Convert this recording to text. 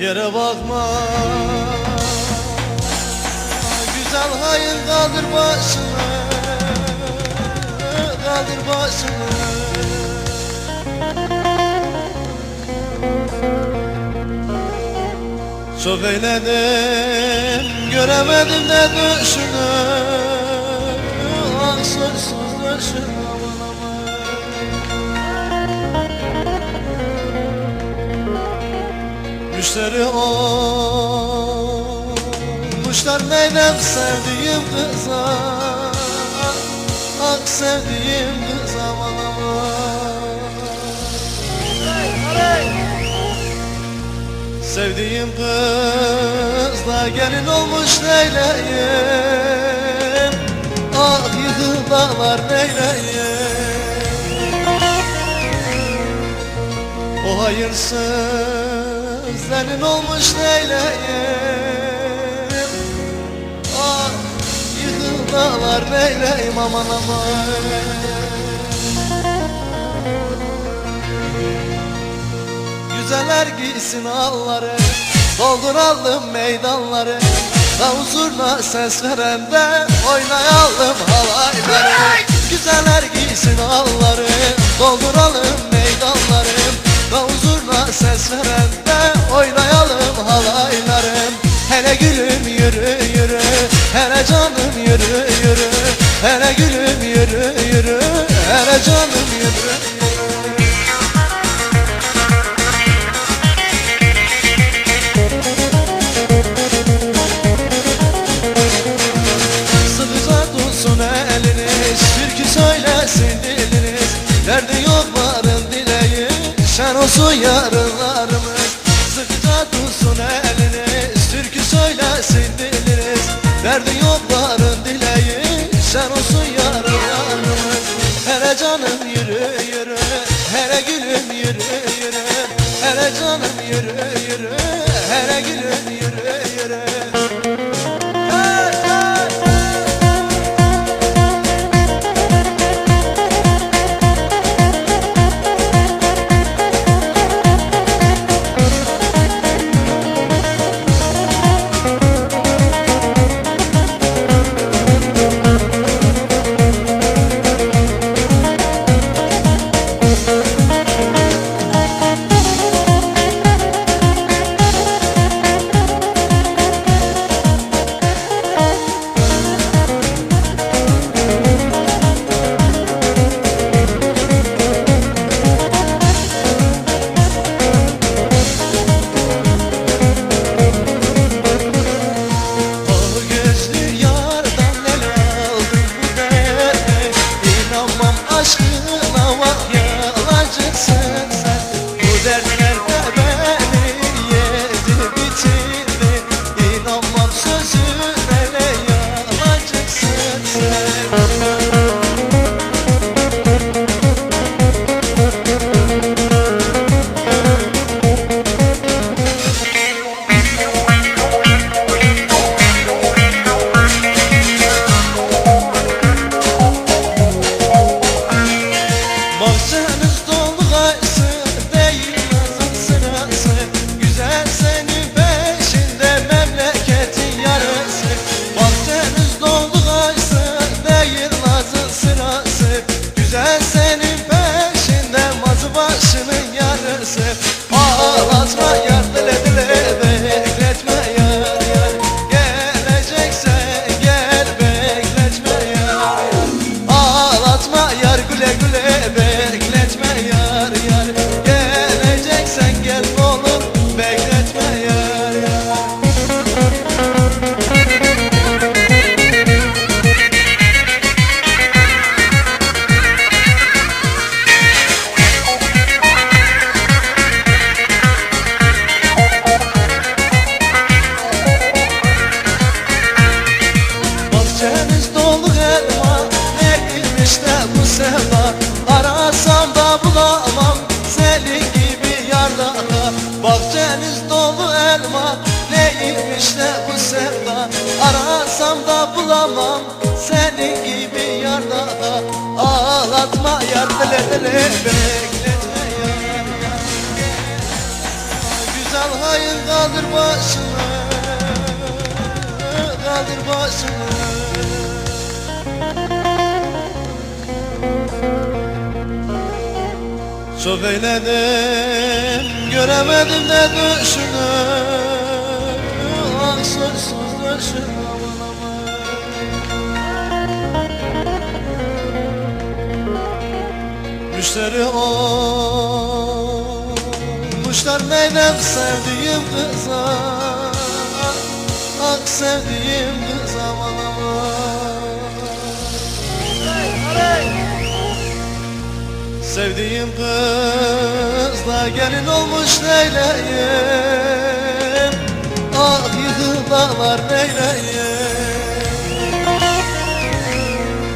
Yere bakma. Güzel hayır kaldır başını Kaldır başını. Çok eyledim Göremedim de düşünü Ah soysuz düşün Müşteri olmuşlar neylem sevdiğim kıza. Ah sevdiğim kız aman aman Sevdiğim kız da gelin olmuş neyleyim? Ah yıkılalar neyleyim? O hayırsız gelin olmuş neyleyim? Ah yıkılalar neyleyim aman aman. Güzeller giysin alları Dolduralım meydanları. Davul zurna ses verende Oynayalım halayları. Güzeller giysin alları Dolduralım meydanları. Davul zurna ses verende Hele canım yürü yürü. Hele gülüm yürü yürü. Hele canım yürü. Sıkıca tutsun eliniz Türkü söylesin diliniz. Yok varın dileği Şen olsun yarınlarımız Bahçeniz dolu elma Neymiş de bu sevda Arasam da bulamam Senin gibi yarlara Bahçeniz dolu elma Neymiş de bu sevda Arasam da bulamam Senin gibi yarlara Ağlatma yar dile dile Bekletme yar güzel hayır kaldır başını Kaldır başını Çok eyledim göremedim de düşünü Ah sonsuz düşün aman aman Müşteri olmuşlar neylem sevdiğim kıza. Ah sevdiğim kız aman aman Sevdiğim kız da gelin olmuş neyleyim? Ah yıkılalar neyleyim